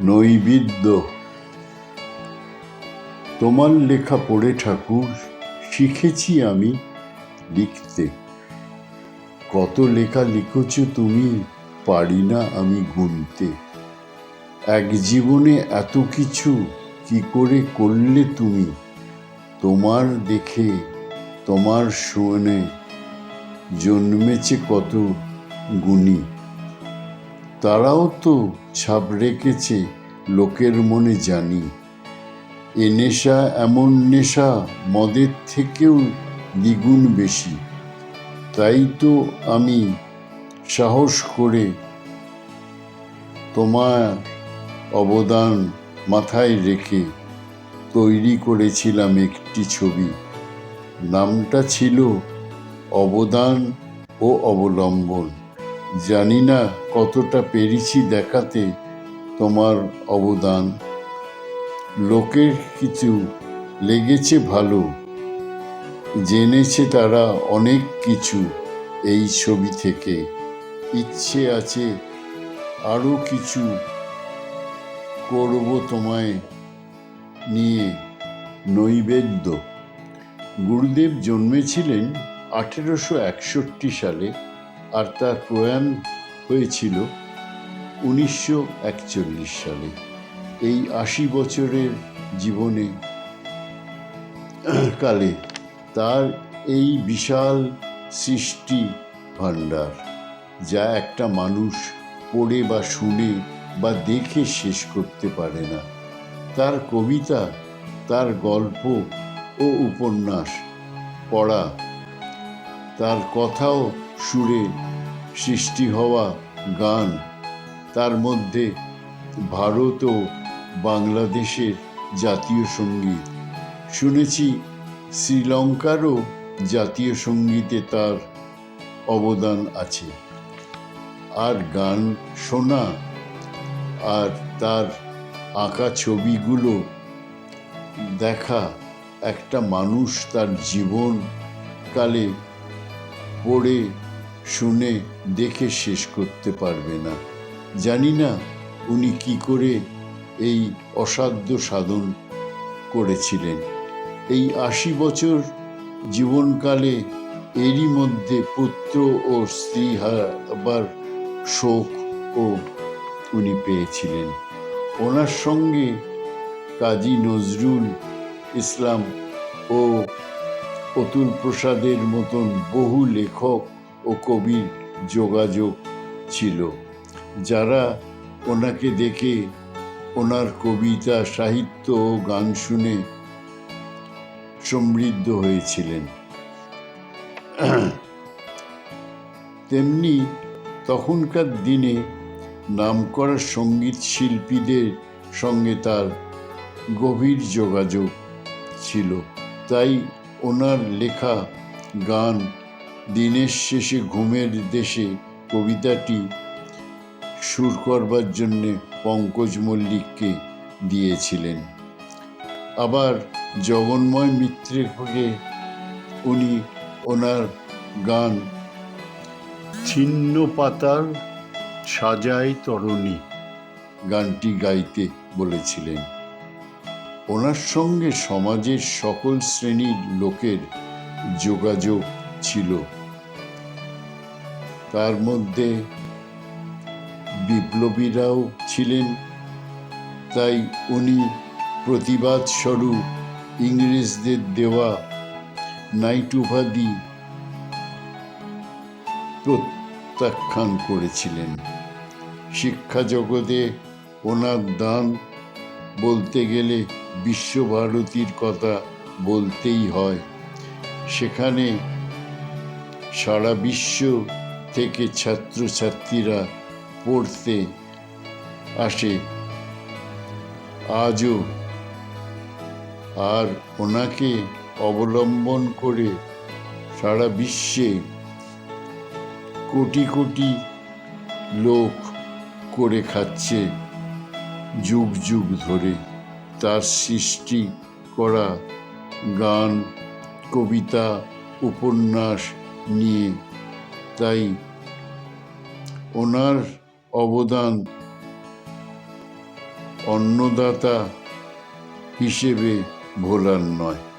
নৈবেদ্য। তোমার লেখা পড়ে ঠাকুর, শিখেছি আমি লিখতে। কত লেখা লিখেছ তুমি, পারি না আমি গুনতে। এক জীবনে এত কিছু কি করে করলে তুমি? তোমার দেখে, তোমার শুনে, জন্মেছে কত গুণী। তারাও তো ছাপ রেখেছে লোকের মনে জানি। এ নেশা এমন নেশা মদের থেকেও দ্বিগুণ বেশি। তাই তো আমি সাহস করে তোমার অবদান মাথায় রেখে তৈরি করেছিলাম একটি ছবি। নামটা ছিল অবদান ও অবলম্বন। জানি না কতটা পেরেছি দেখাতে তোমার অবদান। লোকের কিছু লেগেছে ভালো, জেনেছে তারা অনেক কিছু এই ছবি থেকে। ইচ্ছে আছে আরও কিছু করব তোমায় নিয়ে নৈবেদ্য। গুরুদেব জন্মেছিলেন আঠেরোশো একষট্টি সালে। আর তার প্রয়াণ হয়েছিল উনিশশো একচল্লিশ সালে। এই আশি বছরের জীবনে কালে তার এই বিশাল সৃষ্টি ভাণ্ডার, যা একটা মানুষ পড়ে বা শুনে বা দেখে শেষ করতে পারে না। তার কবিতা, তার গল্প ও উপন্যাস, পড়া, তার কথাও সুরে সৃষ্টি হওয়া গান। তার মধ্যে ভারত ও বাংলাদেশের জাতীয় সংগীত। শুনেছি শ্রীলঙ্কারও জাতীয় সঙ্গীতে তার অবদান আছে। আর গান শোনা আর তার আঁকা ছবিগুলো দেখা একটা মানুষ তার জীবনকালে পড়ে শুনে দেখে শেষ করতে পারবে না। জানি না উনি কি করে এই অসাধ্য সাধন করেছিলেন। এই আশি বছর জীবনকালে এরই মধ্যে পুত্র ও স্ত্রী হারাবার শোক ও উনি পেয়েছিলেন। ওনার সঙ্গে কাজী নজরুল ইসলাম ও অতুল প্রসাদের মতন বহু লেখক ও কবির যোগাযোগ ছিল। যারা ওনাকে দেখে ওনার কবিতা, সাহিত্য ও গান শুনে সমৃদ্ধ হয়েছিলেন। তেমনি তখনকার দিনে নামকরা সংগীত শিল্পীদের সঙ্গে তার গভীর যোগাযোগ ছিল। তাই ওনার লেখা, গান দিনের শেষে ঘুমের দেশে কবিতাটি সুর করবার জন্যে পঙ্কজ মল্লিককে দিয়েছিলেন। আবার জগন্ময় মিত্রকে উনি ওনার গান ছিন্ন পাতার সাজায় তরণী গানটি গাইতে বলেছিলেন। ওনার সঙ্গে সমাজের সকল শ্রেণির লোকের যোগাযোগ ছিল। তার মধ্যে বিপ্লবীরাও ছিলেন, তাই উনি প্রতিবাদ স্বরূপ ইংরেজদের দেওয়া নাইট উপাধি প্রত্যাখ্যান করেছিলেন। শিক্ষা জগতে ওনার দান বলতে গেলে বিশ্বভারতীর কথা বলতেই হয়। সেখানে সারা বিশ্ব থেকে ছাত্রছাত্রীরা পড়তে আসে। আজও আর ওনাকে অবলম্বন করে সারা বিশ্বে কোটি কোটি লোক করে খাচ্ছে যুগ যুগ ধরে। তার সৃষ্টি করা গান, কবিতা, উপন্যাস নিয়ে। তাই ওনার অবদান অন্নদাতা হিসেবে ভোলার নয়।